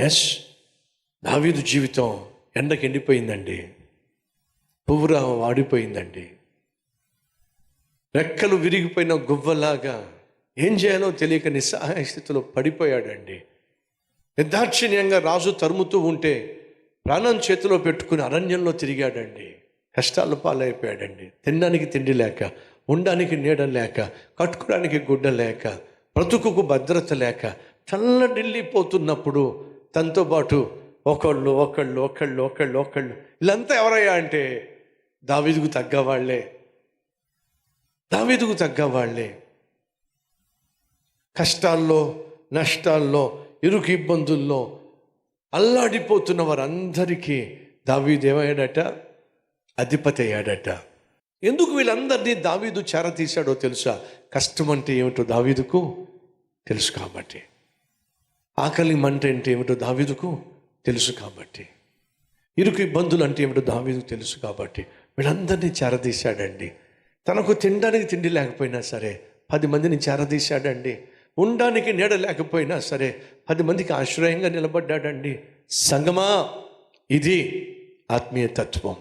Yes దావీదు జీవితం ఎండకి ఎండిపోయిందండి. పువ్వురా వాడిపోయిందండి రెక్కలు విరిగిపోయిన గువ్వలాగా ఏం చేయాలో తెలియక నిస్సహాయ స్థితిలో పడిపోయాడండి. నిర్దాక్షిణ్యంగా రాజు తరుముతూ ఉంటే ప్రాణం చేతిలో పెట్టుకుని అరణ్యంలో తిరిగాడండి. కష్టాలు పాలైపోయాడండి. తినడానికి తిండి లేక ఉండడానికి నీడ లేక కట్టుకోవడానికి గుడ్డ లేక బ్రతుకుకు భద్రత లేక చల్లడిల్లిపోతున్నప్పుడు తనతో పాటు ఒకళ్ళు ఒకళ్ళు ఒకళ్ళు ఒకళ్ళు ఒకళ్ళు. వీళ్ళంతా ఎవరయ్యా అంటే దావీదుకు తగ్గవాళ్ళే దావీదుకు తగ్గవాళ్ళే కష్టాల్లో నష్టాల్లో ఇరుకు ఇబ్బందుల్లో అల్లాడిపోతున్న వారందరికీ దావీదు ఏమయ్యాడట? అధిపతి అయ్యాడట. ఎందుకు వీళ్ళందరినీ దావీదు చేరతీశాడో తెలుసా? కష్టం అంటే ఏమిటో దావీదుకు తెలుసు కాబట్టి. ఆకలి మంట అంటే ఏమిటో దావీదుకు తెలుసు కాబట్టి. ఇరుకు ఇబ్బందులు అంటే ఏమిటో దావీదుకు తెలుసు కాబట్టి. వీళ్ళందరినీ చేరదీశాడండి. తనకు తినడానికి తిండి లేకపోయినా సరే పది మందిని చేరదీశాడండి. ఉండడానికి నీడ లేకపోయినా సరే పది మందికి ఆశ్రయంగా నిలబడ్డాడండి. సంగమా? ఇది ఆత్మీయ తత్వం.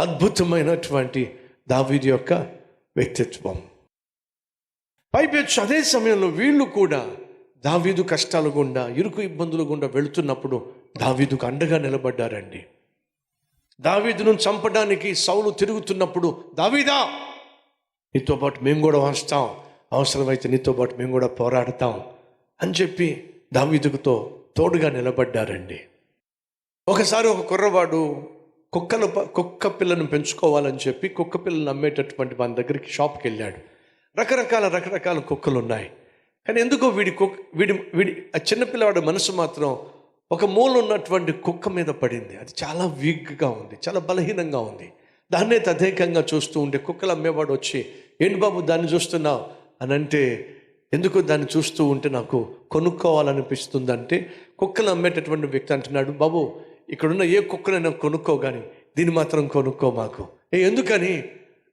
అద్భుతమైనటువంటి దావీదు యొక్క వ్యక్తిత్వం. పైపెచ్చు అదే సమయంలో వీళ్ళు కూడా దావీదు కష్టాలు గుండా ఇరుకు ఇబ్బందులు గుండా వెళుతున్నప్పుడు దావీదుకు అండగా నిలబడ్డారండి. దావీదును చంపడానికి సౌలు తిరుగుతున్నప్పుడు దావీదా నీతో పాటు మేము కూడా వస్తాం. అవసరమైతే నీతో పాటు మేము కూడా పోరాడతాం అని చెప్పి దావీదుకుతో తోడుగా నిలబడ్డారండి. ఒకసారి ఒక కుర్రవాడు కుక్కలు ప- కుక్క పిల్లను పెంచుకోవాలని చెప్పి కుక్క పిల్లను అమ్మేటటువంటి మన దగ్గరికి షాప్కి వెళ్ళాడు. రకరకాల రకరకాల కుక్కలు ఉన్నాయి కానీ ఎందుకో వీడి కుక్క వీడి వీడి ఆ చిన్నపిల్లవాడి మనసు మాత్రం ఒక మూల ఉన్నటువంటి కుక్క మీద పడింది. అది చాలా వీక్గా ఉంది చాలా బలహీనంగా ఉంది. దాన్నే తదేకంగా చూస్తూ ఉంటే కుక్కలు అమ్మేవాడు వచ్చి ఏంటి బాబు దాన్ని చూస్తున్నావు? అని అంటే ఎందుకు దాన్ని చూస్తూ ఉంటే నాకు కొనుక్కోవాలనిపిస్తుందంటే కుక్కలు అమ్మేటటువంటి వ్యక్తి అంటున్నాడు బాబు ఇక్కడున్న ఏ కుక్కనైనా కొనుక్కో కానీ దీన్ని మాత్రం కొనుక్కో మాకు. ఏ ఎందుకని?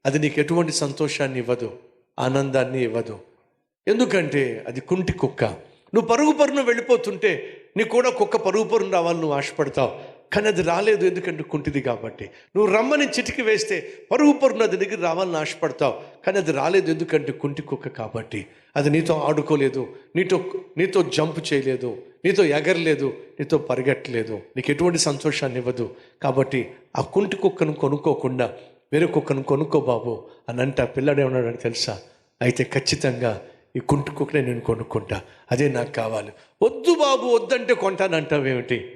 అది నీకు ఎటువంటి సంతోషాన్ని ఇవ్వదు ఆనందాన్ని ఇవ్వదు. ఎందుకంటే అది కుంటి కుక్క. నువ్వు పరుగు పరును వెళ్ళిపోతుంటే నీకు కూడా కుక్క పరుగు పరును రావాలని నువ్వు ఆశపడతావు. కానీ అది రాలేదు ఎందుకంటే కుంటిది కాబట్టి. నువ్వు రమ్మని చిటికి వేస్తే పరుగు పరుగున అది దగ్గర రావాలని ఆశపడతావు. కానీ అది రాలేదు ఎందుకంటే కుంటి కుక్క కాబట్టి. అది నీతో ఆడుకోలేదు నీతో నీతో జంప్ చేయలేదు నీతో ఎగరలేదు నీతో పరిగెట్టలేదు. నీకు ఎటువంటి సంతోషాన్ని ఇవ్వదు. కాబట్టి ఆ కుంటి కుక్కను కొనుక్కోకుండా వేరే కుక్కను కొనుక్కో బాబు అని అంటే. ఆ పిల్లాడు తెలుసా? అయితే ఖచ్చితంగా ఈ కుంటి కుక్కనే నేను కొనుక్కుంటా. అదే నాకు కావాలి. వద్దు బాబు వద్దంటే కొంటానంటావేమిటి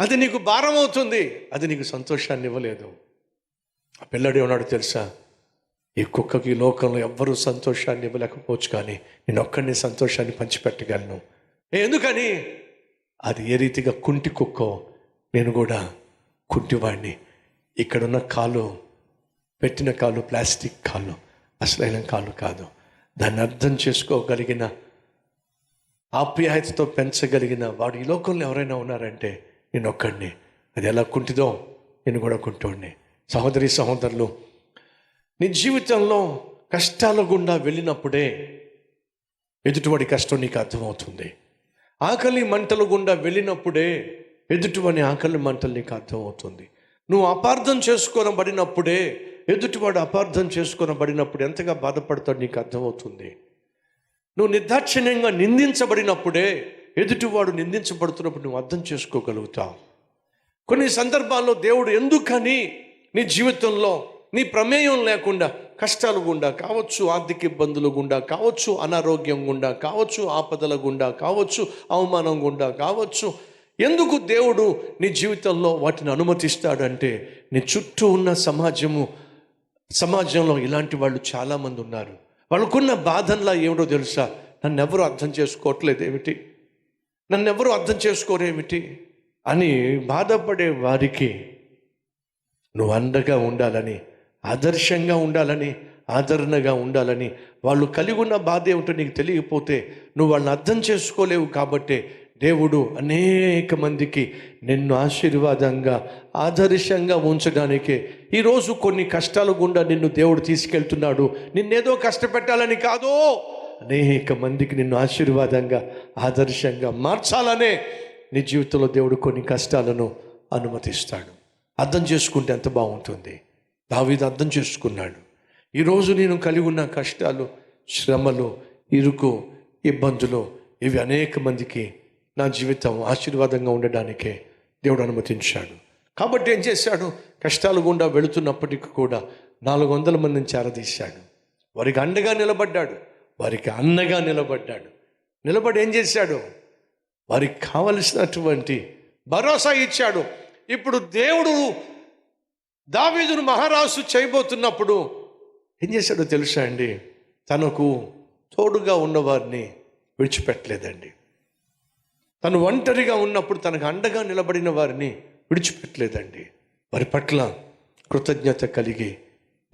అది నీకు భారం అవుతుంది. అది నీకు సంతోషాన్ని ఇవ్వలేదు. ఆ పిల్లాడు ఏమన్నాడు తెలుసా? ఈ కుక్కకి లోకంలో ఎవ్వరూ సంతోషాన్ని ఇవ్వలేకపోవచ్చు కానీ నేను ఒక్కడిని సంతోషాన్ని పంచిపెట్టగలను. ఎందుకని? అది ఏ రీతిగా కుంటి కుక్కో నేను కూడా కుంటివాడిని. ఇక్కడున్న కాలు పెట్టిన కాలు ప్లాస్టిక్ కాలు అసలైన కాలు కాదు. దాన్ని అర్థం చేసుకోగలిగిన ఆప్యాయతతో పెంచగలిగిన వాడు ఈ లోకంలో ఎవరైనా ఉన్నారంటే నేను ఒక్కడిని. అది ఎలా కుంటిదో నేను కూడా కుంటోడిని. సహోదరి సహోదరులు నీ జీవితంలో కష్టాల గుండా వెళ్ళినప్పుడే ఎదుటివాడి కష్టం నీకు అర్థమవుతుంది. ఆకలి మంటల గుండా వెళ్ళినప్పుడే ఎదుటివాని ఆకలి మంటలు నీకు అర్థమవుతుంది. నువ్వు అపార్థం చేసుకోనబడినప్పుడే ఎదుటివాడు అపార్థం చేసుకోనబడినప్పుడు ఎంతగా బాధపడతాడు నీకు అర్థమవుతుంది. నువ్వు నిర్దాక్షిణ్యంగా నిందించబడినప్పుడే ఎదుటివాడు నిందించబడుతున్నప్పుడు నువ్వు అర్థం చేసుకోగలుగుతావు. కొన్ని సందర్భాల్లో దేవుడు ఎందుకని నీ జీవితంలో నీ ప్రమేయం లేకుండా కష్టాలు గుండా కావచ్చు ఆర్థిక ఇబ్బందులు గుండా కావచ్చు అనారోగ్యం గుండా కావచ్చు ఆపదల గుండా కావచ్చు అవమానం గుండా కావచ్చు ఎందుకు దేవుడు నీ జీవితంలో వాటిని అనుమతిస్తాడంటే నీ చుట్టూ ఉన్న సమాజము సమాజంలో ఇలాంటి వాళ్ళు చాలామంది ఉన్నారు. వాళ్ళకున్న బాధనలా ఏమిటో తెలుసా? నన్ను ఎవరు అర్థం చేసుకోవట్లేదు ఏమిటి? నన్ను ఎవరు అర్థం చేసుకోరేమిటి అని బాధపడే వారికి నువ్వు అండగా ఉండాలని ఆదర్శంగా ఉండాలని ఆదరణగా ఉండాలని వాళ్ళు కలిగి ఉన్న బాధ ఏమిటో నీకు తెలియకపోతే నువ్వు వాళ్ళని అర్థం చేసుకోలేవు కాబట్టే దేవుడు అనేక మందికి నిన్ను ఆశీర్వాదంగా ఆదర్శంగా ఉంచడానికే ఈరోజు కొన్ని కష్టాలు గుండా నిన్ను దేవుడు తీసుకెళ్తున్నాడు. నిన్నేదో కష్టపెట్టాలని కాదు. అనేక మందికి నిన్ను ఆశీర్వాదంగా ఆదర్శంగా మార్చాలనే నీ జీవితంలో దేవుడు కొన్ని కష్టాలను అనుమతిస్తాడు. అర్థం చేసుకుంటే ఎంత బాగుంటుంది. దావీదు అర్థం చేసుకున్నాడు. ఈరోజు నేను కలిగి ఉన్న కష్టాలు శ్రమలు ఇరుకు ఇబ్బందులు ఇవి అనేక మందికి నా జీవితం ఆశీర్వాదంగా ఉండడానికే దేవుడు అనుమతించాడు. కాబట్టి ఏం చేశాడు? కష్టాలు గుండా వెళుతున్నప్పటికీ కూడా నాలుగు వందల మందిని చేరదీశాడు. వారికి అండగా నిలబడ్డాడు. వారికి అన్నగా నిలబడ్డాడు. నిలబడి ఏం చేశాడు? వారికి కావలసినటువంటి భరోసా ఇచ్చాడు. ఇప్పుడు దేవుడు దావీదును మహారాజు చేయబోతున్నప్పుడు ఏం చేశాడో తెలుసా అండి? తనకు తోడుగా ఉన్నవారిని విడిచిపెట్టలేదండి. తను ఒంటరిగా ఉన్నప్పుడు తనకు అండగా నిలబడిన వారిని విడిచిపెట్టలేదండి. వారి పట్ల కృతజ్ఞత కలిగి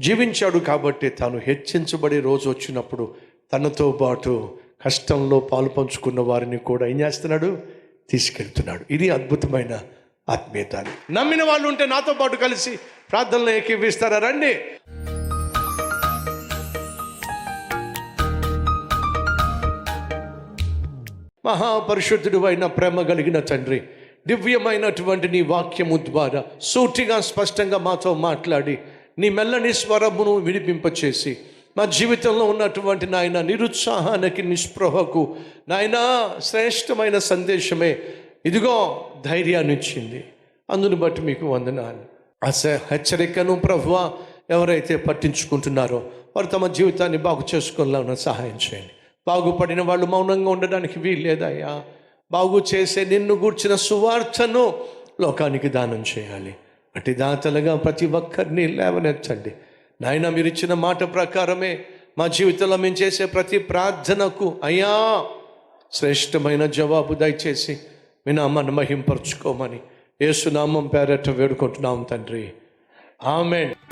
జీవించాడు కాబట్టి తాను హెచ్చించబడే రోజు వచ్చినప్పుడు తనతో పాటు కష్టంలో పాలు పంచుకున్న వారిని కూడా ఏం చేస్తున్నాడు? తీసుకెళ్తున్నాడు. ఇది అద్భుతమైన ఆత్మీయత నమ్మిన వాళ్ళు ఉంటే నాతో పాటు కలిసి ప్రార్థనలో ఏకీవిస్తారా? రండి. మహాపరిశుద్ధుడు అయిన ప్రేమ కలిగిన తండ్రి దివ్యమైనటువంటి నీ వాక్యము ద్వారా సూటిగా స్పష్టంగా మాతో మాట్లాడి నీ మెల్లని స్వరమును వినిపింపచేసి మా జీవితంలో ఉన్నటువంటి నాయన నిరుత్సాహానికి నిస్పృహకు నాయన శ్రేష్టమైన సందేశమే ఇదిగో ధైర్యాన్ని ఇచ్చింది. బట్టి మీకు వందనాలు. అస హెచ్చరికను ప్రభువ ఎవరైతే పట్టించుకుంటున్నారో వారు తమ జీవితాన్ని బాగు చేసుకోవాలన్న సహాయం చేయండి. బాగుపడిన వాళ్ళు మౌనంగా ఉండడానికి వీల్లేదయ్యా. బాగు చేసే నిన్ను గూర్చిన సువార్తను లోకానికి దానం చేయాలి. అటు దాతలుగా ప్రతి ఒక్కరిని లేవనెత్తండి. నాయన మీరు ఇచ్చిన మాట ప్రకారమే మా జీవితంలో మేము చేసే ప్రతి ప్రార్థనకు అయ్యా శ్రేష్టమైన జవాబు దయచేసి మీ నామాన్ని మహింపరచుకోమని ఏసునామం పేరట వేడుకుంటున్నాం తండ్రి. ఆమెన్.